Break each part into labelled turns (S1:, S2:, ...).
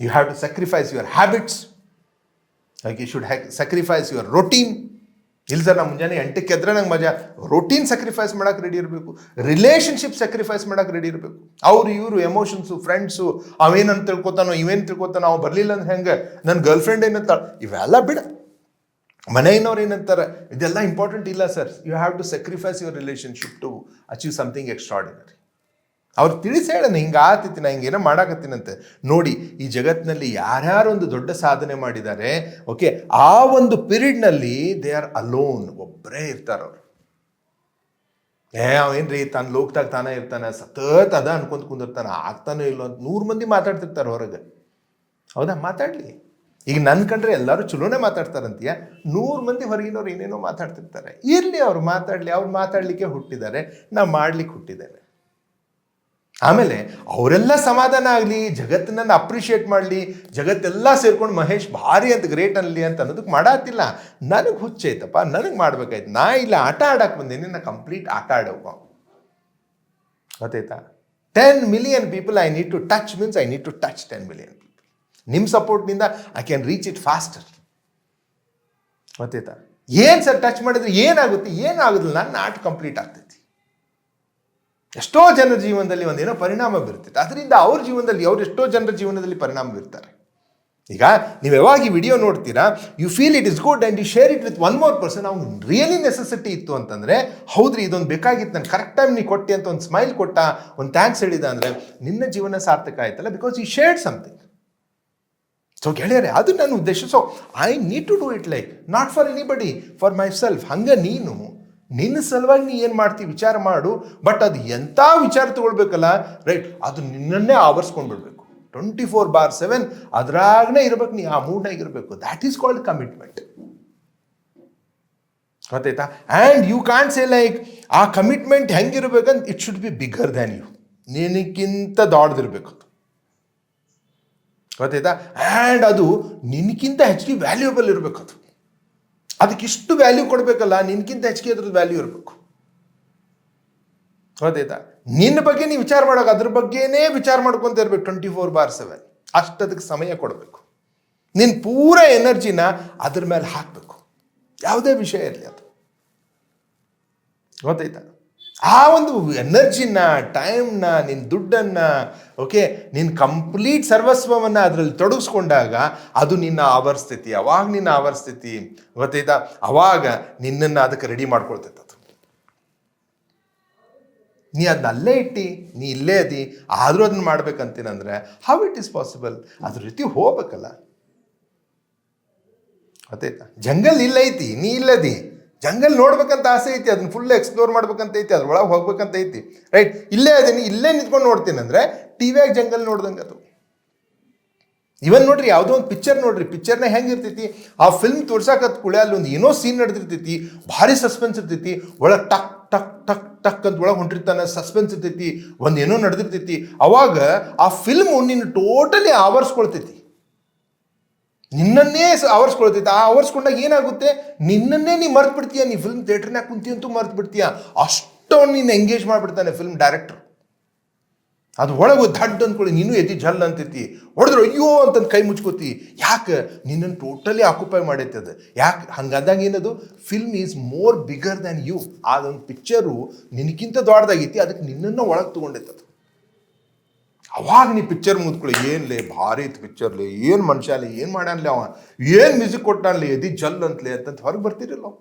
S1: You have to sacrifice your habits like you should hack sacrifice your routine ಇಲ್ಲ sir ನಾ ಮುಂಜಾನೆ ಎಂಟಕ್ಕೆ ಎದ್ರೆ ನಂಗೆ ಮಜಾ. ರೊಟೀನ್ ಸ್ಯಾಕ್ರಿಫೈಸ್ ಮಾಡಕ್ಕೆ ರೆಡಿ ಇರಬೇಕು. ರಿಲೇಷನ್ಶಿಪ್ ಸ್ಯಾಕ್ರಿಫೈಸ್ ಮಾಡಕ್ಕೆ ರೆಡಿ ಇರಬೇಕು. ಅವ್ರು, ಇವರು ಎಮೋಷನ್ಸು ಫ್ರೆಂಡ್ಸು ಅವೇನಂತ ತಿಳ್ಕೊತಾನೋ, ಇವೇನು ತಿಳ್ಕೊತಾನೋ, ಅವ ಬರಲಿಲ್ಲ ಅಂದ್ರೆ ಹೆಂಗೆ? ನನ್ನ ಗರ್ಲ್ ಫ್ರೆಂಡ್ ಏನಂತಾಳೆ? ಇವೆಲ್ಲ ಬಿಡ. ಮನೆಯವ್ರು ಏನಂತಾರೆ? ಇದೆಲ್ಲ ಇಂಪಾರ್ಟೆಂಟ್ ಇಲ್ಲ sir. You have to sacrifice your relationship to achieve something extraordinary ಅವ್ರು ತಿಳಿಸಿ ಹೇಳೋಣ, ಹಿಂಗೆ ಆತಿತ್ತು ನಾ ಹಿಂಗೇನೋ ಮಾಡಾಕತ್ತೀನಂತೆ. ನೋಡಿ, ಈ ಜಗತ್ತಿನಲ್ಲಿ ಯಾರ್ಯಾರು ಒಂದು ದೊಡ್ಡ ಸಾಧನೆ ಮಾಡಿದ್ದಾರೆ ಓಕೆ, ಆ ಒಂದು ಪೀರಿಯಡ್ನಲ್ಲಿ ದೇ ಆರ್ ಅಲೋನ್ ಒಬ್ಬರೇ ಇರ್ತಾರೆ ಅವರು. ಏ, ಅವೇನ್ರಿ, ತಾನು ಲೋಕದಾಗ ತಾನೇ ಇರ್ತಾನೆ, ಸತತ್ ಅದ ಅನ್ಕೊಂತ ಕುಂದಿರ್ತಾನೆ, ಆಗ್ತಾನೋ ಇಲ್ಲೋ ಅಂತ ನೂರು ಮಂದಿ ಮಾತಾಡ್ತಿರ್ತಾರೆ ಹೊರಗೆ. ಹೌದಾ? ಮಾತಾಡಲಿ. ಈಗ ನನ್ನ ಕಂಡ್ರೆ ಎಲ್ಲರೂ ಚಲೋನೇ ಮಾತಾಡ್ತಾರಂತೀಯ? ನೂರು ಮಂದಿ ಹೊರಗಿನವ್ರು ಏನೇನೋ ಮಾತಾಡ್ತಿರ್ತಾರೆ. ಇರಲಿ, ಅವ್ರು ಮಾತಾಡಲಿ, ಅವ್ರು ಮಾತಾಡಲಿಕ್ಕೆ ಹುಟ್ಟಿದ್ದಾರೆ, ನಾ ಮಾಡ್ಲಿಕ್ಕೆ ಹುಟ್ಟಿದ್ದೇವೆ ಆಮೇಲೆ ಅವರೆಲ್ಲ ಸಮಾಧಾನ ಆಗಲಿ, ಜಗತ್ತನ್ನ ಅಪ್ರಿಷಿಯೇಟ್ ಮಾಡಲಿ, ಜಗತ್ತೆಲ್ಲ ಸೇರ್ಕೊಂಡು ಮಹೇಶ್ ಭಾರಿ ಅಂತ ಗ್ರೇಟ್ ಅನ್ಲಿ ಅಂತ ಅನ್ನೋದಕ್ಕೆ ಮಾಡಾತಿಲ್ಲ. ನನಗೆ ಹುಚ್ಚೈತಪ್ಪ, ನನಗೆ ಮಾಡ್ಬೇಕಾಯ್ತು. ನಾ ಇಲ್ಲ, ಆಟ ಆಡಕ್ಕೆ ಬಂದೇನೆ, ನಾ ಕಂಪ್ಲೀಟ್ ಆಟ ಆಡೋಕ. ಗೊತ್ತಾಯ್ತಾ? Ten million people I need to touch means I need to touch ten million people ನಿಮ್ಮ ಸಪೋರ್ಟ್ನಿಂದ I can reach it faster ಗೊತ್ತಾಯ್ತಾ? ಏನು ಸರ್ ಟಚ್ ಮಾಡಿದ್ರೆ ಏನಾಗುತ್ತೆ? ಏನಾಗೋದಿಲ್ಲ? ನನ್ನ ಆಟ ಕಂಪ್ಲೀಟ್ ಆಗ್ತೈತಿ ಎಷ್ಟೋ ಜನರ ಜೀವನದಲ್ಲಿ ಒಂದೇನೋ ಪರಿಣಾಮ ಬೀರ್ತಿತ್ತು ಅದರಿಂದ ಅವ್ರ ಜೀವನದಲ್ಲಿ, ಅವ್ರು ಎಷ್ಟೋ ಜನರ ಜೀವನದಲ್ಲಿ ಪರಿಣಾಮ ಬೀರ್ತಾರೆ. ಈಗ ನೀವು ಯಾವಾಗ ಈ ವಿಡಿಯೋ ನೋಡ್ತೀರಾ you feel it is good and you share it with one more person ಅವ್ನು ರಿಯಲಿ ನೆಸೆಸಿಟಿ ಇತ್ತು ಅಂತಂದರೆ, ಹೌದ್ರಿ, ಇದೊಂದು ಬೇಕಾಗಿತ್ತು ನಾನು ಕರೆಕ್ಟ್ ಟೈಮ್ ನೀ ಕೊಟ್ಟೆ ಅಂತ ಒಂದು ಸ್ಮೈಲ್ ಕೊಟ್ಟ, ಒಂದು ಥ್ಯಾಂಕ್ಸ್ ಹೇಳಿದ ಅಂದರೆ, ನಿನ್ನ ಜೀವನ ಸಾರ್ಥಕ ಆಯ್ತಲ್ಲ because you shared something so ಗೆಳೆಯರೆ, ಅದು ನನ್ನ ಉದ್ದೇಶ. So I need to do it like not for anybody for myself ಹಂಗೆ ನೀನು. ನಿನ್ನ ಸಲುವಾಗಿ ನೀ ಏನು ಮಾಡ್ತೀವಿ ವಿಚಾರ ಮಾಡು ಬಟ್ ಅದು ಎಂಥ ವಿಚಾರ ತಗೊಳ್ಬೇಕಲ್ಲ ರೈಟ್ ಅದು ನಿನ್ನನ್ನೇ ಆವರಿಸ್ಕೊಂಡ್ಬಿಡ್ಬೇಕು ಟ್ವೆಂಟಿ ಫೋರ್ ಬಾರ್ ಸೆವೆನ್ ಅದ್ರಾಗನೇ ಇರಬೇಕು ನೀ, ಆ ಮೂಡ್ನಾಗಿರಬೇಕು ದ್ಯಾಟ್ ಈಸ್ ಕಾಲ್ಡ್ ಕಮಿಟ್ಮೆಂಟ್ ಗೊತ್ತಾಯ್ತಾ? And you can say like ಆ commitment ಹೆಂಗಿರ್ಬೇಕಂತ it should be bigger than you ನಿನಕ್ಕಿಂತ ದೊಡ್ಡದಿರ್ಬೇಕು. ಗೊತ್ತಾಯ್ತಾ? ಆ್ಯಂಡ್ ಅದು ನಿನಗಿಂತ ಹೆಚ್ಚಿಗೆ ವ್ಯಾಲ್ಯೂಬಲ್ ಇರಬೇಕು ಅದಕ್ಕೆ ಇಷ್ಟು ವ್ಯಾಲ್ಯೂ ಕೊಡಬೇಕಲ್ಲ ನಿನ್ಗಿಂತ ಹೆಚ್ಚಿಗೆ ಅದ್ರದ್ದು ವ್ಯಾಲ್ಯೂ ಇರಬೇಕು. ಹೌದಾಯ್ತಾ ನಿನ್ನ ಬಗ್ಗೆ ನೀವು ವಿಚಾರ ಮಾಡೋಕೆ ಅದ್ರ ಬಗ್ಗೆನೇ ವಿಚಾರ ಮಾಡ್ಕೊಂತ ಇರ್ಬೇಕು ಟ್ವೆಂಟಿ ಫೋರ್ ಬಾರ್ ಸೆವೆನ್ ಅಷ್ಟು ಅದಕ್ಕೆ ಸಮಯ ಕೊಡಬೇಕು. ನಿನ್ನ ಪೂರ ಎನರ್ಜಿನ ಅದ್ರ ಮೇಲೆ ಹಾಕಬೇಕು. ಯಾವುದೇ ವಿಷಯ ಇರಲಿ ಅದು. ಗೊತ್ತಾಯ್ತಾ ಆ ಒಂದು ಎನರ್ಜಿನ, ಟೈಮ್ನ ನಿನ್ನ ದುಡ್ಡನ್ನು, ಓಕೆ ನಿನ್ನ ಕಂಪ್ಲೀಟ್ ಸರ್ವಸ್ವವನ್ನು ಅದರಲ್ಲಿ ತೊಡಗಿಸ್ಕೊಂಡಾಗ ಅದು ನಿನ್ನ ಆವರ್ಸ್ಥಿತಿ ಅವಾಗ ನಿನ್ನ ಆವರ್ಸ್ಥಿತಿ ಗೊತ್ತಾಯ್ತಾ? ಅವಾಗ ನಿನ್ನನ್ನು ಅದಕ್ಕೆ ರೆಡಿ ಮಾಡ್ಕೊಳ್ತೈತೆ ಅದು. ನೀ ಅದನ್ನ ಅಲ್ಲೇ ಇಟ್ಟು, ನೀ ಇಲ್ಲೇ ಅದಿ, ಆದರೂ ಅದನ್ನ ಮಾಡ್ಬೇಕಂತೀನಂದ್ರೆ ಹೌ ಇಟ್ ಈಸ್ ಪಾಸಿಬಲ್ ಅದ್ರ ರೀತಿ ಹೋಗ್ಬೇಕಲ್ಲ. ಗೊತ್ತಾಯ್ತಾ? ಜಂಗಲ್ ಇಲ್ಲೈತಿ, ನೀ ಇಲ್ಲದಿ. ಜಂಗಲ್ ನೋಡ್ಬೇಕಂತ ಆಸೆ ಐತಿ, ಅದನ್ನ ಫುಲ್ ಎಕ್ಸ್ಪ್ಲೋರ್ ಮಾಡ್ಬೇಕಂತ ಐತಿ ಅದ್ರೊಳಗೆ ಹೋಗ್ಬೇಕಂತ ಐತಿ. ರೈಟ್ ಇಲ್ಲೇ ಅದೀನಿ, ಇಲ್ಲೇ ನಿಂತ್ಕೊಂಡು ನೋಡ್ತೀನಿ ಅಂದ್ರೆ ಟಿವಿಯಾಗ ಜಂಗಲ್ ನೋಡ್ದಂಗೆ ಅದು. ಇವನ್ ನೋಡ್ರಿ, ಯಾವುದೋ ಒಂದು ಪಿಕ್ಚರ್ ನೋಡ್ರಿ ಪಿಕ್ಚರ್ನ ಹೆಂಗಿರ್ತೈತಿ ಆ ಫಿಲ್ಮ್ ತೋರ್ಸಕತ್ ಕುಳೆ ಅಲ್ಲಿ ಒಂದು ಏನೋ ಸೀನ್ ನಡೆದಿರ್ತೈತಿ, ಭಾರಿ ಸಸ್ಪೆನ್ಸ್ ಇರ್ತೈತಿ, ಒಳಗೆ ಟಕ್ ಟಕ್ ಟಕ್ ಟಕ್ ಅಂತ ಒಳಗೆ ಹೊಂಟಿರ್ತಾನೆ ಸಸ್ಪೆನ್ಸ್ ಇರ್ತೈತಿ, ಒಂದು ಏನೋ ನಡೆದಿರ್ತೈತಿ. ಅವಾಗ ಆ ಫಿಲ್ಮ್ ನಿನ್ನ ಟೋಟಲಿ ಆವರಿಸ್ಕೊಳ್ತೈತಿ. ನಿನ್ನನ್ನೇ ಆವರಿಸ್ಕೊಳ್ತೈತೆ ಆ ಆವರಿಸ್ಕೊಂಡಾಗ ಏನಾಗುತ್ತೆ? ನಿನ್ನನ್ನೇ ನೀ ಮರ್ತು ಬಿಡ್ತೀಯ ನೀ ಫಿಲ್ಮ್ ಥಿಯೇಟ್ರನ್ಯಾಗ ಕುಂತಿ ಅಂತೂ ಮರ್ತು ಬಿಡ್ತೀಯ ಅಷ್ಟೊಂದು ನೀನು ಎಂಗೇಜ್ ಮಾಡಿಬಿಡ್ತಾನೆ ಫಿಲ್ಮ್ ಡೈರೆಕ್ಟರ್ ಅದು ಒಳಗೆ ದಡ್ ಅಂದ್ಕೊಳ್ಳಿ. ನೀನು ಎತ್ತಿ ಜಲ್ ಅಂತೈತಿ ಹೊಡೆದ್ರು, ಅಯ್ಯೋ ಅಂತಂದು ಕೈ ಮುಚ್ಕೋತಿ. ಯಾಕೆ? ನಿನ್ನನ್ನು ಟೋಟಲಿ ಆಕ್ಯುಪೈ ಮಾಡೈತೆ ಅದು. ಯಾಕೆ? ಹಂಗಾದಾಗ ಏನದು? Film is more bigger than you ಅದೊಂದು ಪಿಕ್ಚರು ನಿನಗಿಂತ ದೊಡ್ಡದಾಗೈತಿ. ಅದಕ್ಕೆ ನಿನ್ನನ್ನು ಒಳಗೆ ತೊಗೊಂಡೈತೆ ಅದು. ಅವಾಗ ನೀ ಪಿಕ್ಚರ್ ಮುಗಿದ್ಕೊಳ್ಳಿ ಏನ್ಲೇ ಭಾರಿ ಇತ್ತು ಪಿಕ್ಚರ್ಲಿ ಏನು ಮನುಷ್ಯ ಅಲ್ಲಿ ಏನು ಮಾಡ್ಯಾನ್ಲಿ ಅವ, ಏನು ಮ್ಯೂಸಿಕ್ ಕೊಟ್ಟಾನ್ಲಿ, ಎದಿ ಜಲ್ ಅಂತಲೇ, ಅಂತಂತ ಹೊರಗೆ ಬರ್ತಿರಲ್ಲ ಅವ.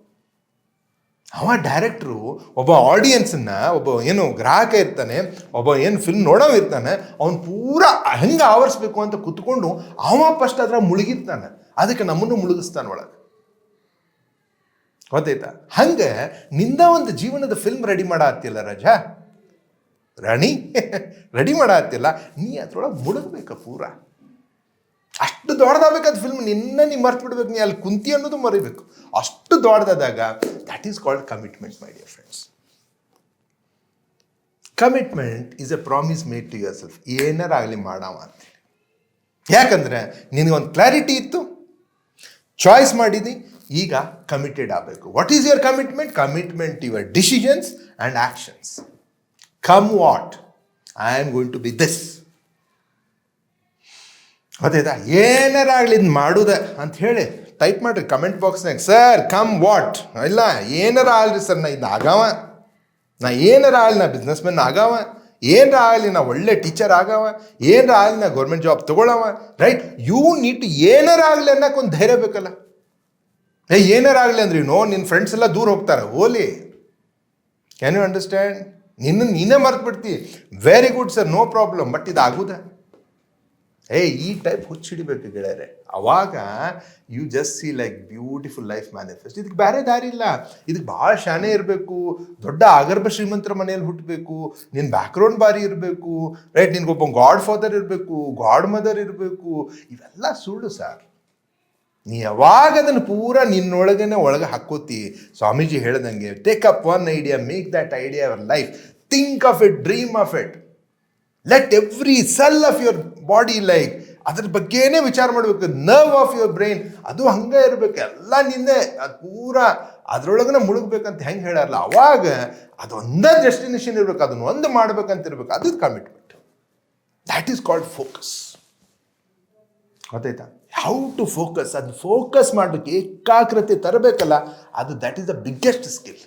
S1: ಅವ ಡೈರೆಕ್ಟ್ರು ಒಬ್ಬ ಆಡಿಯನ್ಸನ್ನ ಒಬ್ಬ ಏನು ಗ್ರಾಹಕ ಇರ್ತಾನೆ, ಒಬ್ಬ ಏನು ಫಿಲ್ಮ್ ನೋಡೋ ಇರ್ತಾನೆ, ಅವ್ನು ಪೂರ ಹೆಂಗೆ ಆವರಿಸ್ಬೇಕು ಅಂತ ಕುತ್ಕೊಂಡು ಅವ ಫಸ್ಟ್ ಅದ್ರ ಮುಳುಗಿರ್ತಾನೆ. ಅದಕ್ಕೆ ನಮ್ಮನ್ನು ಮುಳುಗಿಸ್ತಾನೆ ಒಳಗೆ. ಗೊತ್ತಾಯ್ತಾ? ಹಂಗೆ ನಿಂದ ಒಂದು ಜೀವನದ ಫಿಲ್ಮ್ ರೆಡಿ ಮಾಡತ್ತಿಲ್ಲ ರಜಾ? ರಾಣಿ, ರೆಡಿ ಮಾಡತ್ತಿಲ್ಲ ನೀ ಅದ್ರೊಳಗೆ ಮುಳುಗಬೇಕು ಪೂರ. ಅಷ್ಟು ದೊಡ್ಡದಾಗಬೇಕಾದ ಫಿಲ್ಮ್ ನಿನ್ನ ನೀ ಮರ್ತು ಬಿಡ್ಬೇಕು, ನೀ ಅಲ್ಲಿ ಕುಂತಿ ಅನ್ನೋದು ಮರಿಬೇಕು. ಅಷ್ಟು ದೊಡ್ಡದಾದಾಗ that is called commitment my dear friends commitment is a promise made to your self ಏನಾರ ಆಗಲಿ ಮಾಡವ ಅಂತೇಳಿ ಯಾಕಂದರೆ ನಿನಗೊಂದು ಕ್ಲಾರಿಟಿ ಇತ್ತು ಚಾಯ್ಸ್ ಮಾಡಿದಿ, ಈಗ ಕಮಿಟೆಡ್ ಆಗಬೇಕು. What is your commitment commitment your decisions and actions come what I am going to be this ಗೊತ್ತಾಯ್ತಾ ಏನಾರಾಗಲಿ ಇದು ಮಾಡುದ ಅಂತ ಹೇಳಿ ಟೈಪ್ ಮಾಡಿರಿ ಕಮೆಂಟ್ ಬಾಕ್ಸ್ನಾಗ ಸರ್ ಕಮ್ ವಾಟ್ ಇಲ್ಲ ಏನಾರ ಆಗಲಿ ಸರ್ ನಾ ಇದು ಆಗವ. ನಾ ಏನಾರ ಆಗಲಿ ನಾ ಬಿಸ್ನೆಸ್ ಮೆನ್ ಆಗವ. ಏನಾರ ಆಗಲಿ ನಾ ಒಳ್ಳೆ ಟೀಚರ್ ಆಗವ. ಏನಾರ ಆಗಲಿ ನಾ ಗೌರ್ಮೆಂಟ್ ಜಾಬ್ ತಗೊಳವ. ರೈಟ್ ಯು ನೀಟ್ ಟು ಏನಾರ ಆಗಲಿ ಅನ್ನೋಕೆ ಒಂದು ಧೈರ್ಯ ಬೇಕಲ್ಲ. ಏ ಏನಾರ ಆಗಲಿ ಅಂದ್ರೆ ನೋ ನಿನ್ನ ಫ್ರೆಂಡ್ಸ್ ಎಲ್ಲ ದೂರ ಹೋಗ್ತಾರೆ. ಓಲಿ ಕ್ಯಾನ್ ಯು ಅಂಡರ್ಸ್ಟ್ಯಾಂಡ್ ನಿನ್ನ ನೀನೇ ಮರೆತು ಬಿಡ್ತಿ very good sir no problem but ಇದು ಆಗುದ ಏ ಈ ಟೈಪ್ ಹುಚ್ಚಿಡಿಬೇಕು ಗೆಳೆಯರೆ. ಅವಾಗ you just see like beautiful life manifest ಇದಕ್ಕೆ ಬೇರೆ ದಾರಿ ಇಲ್ಲ. ಇದಕ್ಕೆ ಭಾಳ ಶಾನೆ ಇರಬೇಕು. ದೊಡ್ಡ ಆಗರ್ಭ ಶ್ರೀಮಂತರ ಮನೆಯಲ್ಲಿ ಹುಟ್ಟಬೇಕು ನಿನ್ನ ಬ್ಯಾಕ್ಗ್ರೌಂಡ್ ಬಾರಿ ಇರಬೇಕು. ರೈಟ್ ನಿನ್ಗೊಬ್ಬ ಗಾಡ್ ಫಾದರ್ ಇರಬೇಕು. ಗಾಡ್ ಮದರ್ ಇರಬೇಕು. ಇವೆಲ್ಲ ಸುಳ್ಳು ಸರ್ ನೀ ಯಾವಾಗ ಅದನ್ನು ಪೂರ ನಿನ್ನೊಳಗನೆ ಒಳಗೆ ಹಾಕೋತಿ? ಸ್ವಾಮೀಜಿ ಹೇಳ್ದಂಗೆ take up one idea make that idea our life think of it dream of it let every cell of your body like ಅದ್ರ ಬಗ್ಗೆನೇ ವಿಚಾರ ಮಾಡಬೇಕು. ನರ್ವ್ ಆಫ್ ಯುವರ್ ಬ್ರೈನ್ ಅದು ಹಂಗೆ ಇರಬೇಕು. ಎಲ್ಲ ನಿನ್ನೆ ಅದು ಪೂರ ಅದ್ರೊಳಗನೆ ಮುಳುಗ್ಬೇಕಂತ ಹೆಂಗೆ ಹೇಳಾರಲ್ಲ ಅವಾಗ ಅದೊಂದೇ ಡೆಸ್ಟಿನೇಷನ್ ಇರಬೇಕು. ಅದನ್ನ ಒಂದು ಮಾಡ್ಬೇಕಂತ ಇರಬೇಕು. ಅದು commitment that is called focus ಗೊತ್ತಾಯ್ತಾ? ಹೌ ಟು ಫೋಕಸ್ ಅದು ಫೋಕಸ್ ಮಾಡಬೇಕು ಏಕಾಗ್ರತೆ ತರಬೇಕಲ್ಲ ಅದು that is the biggest skill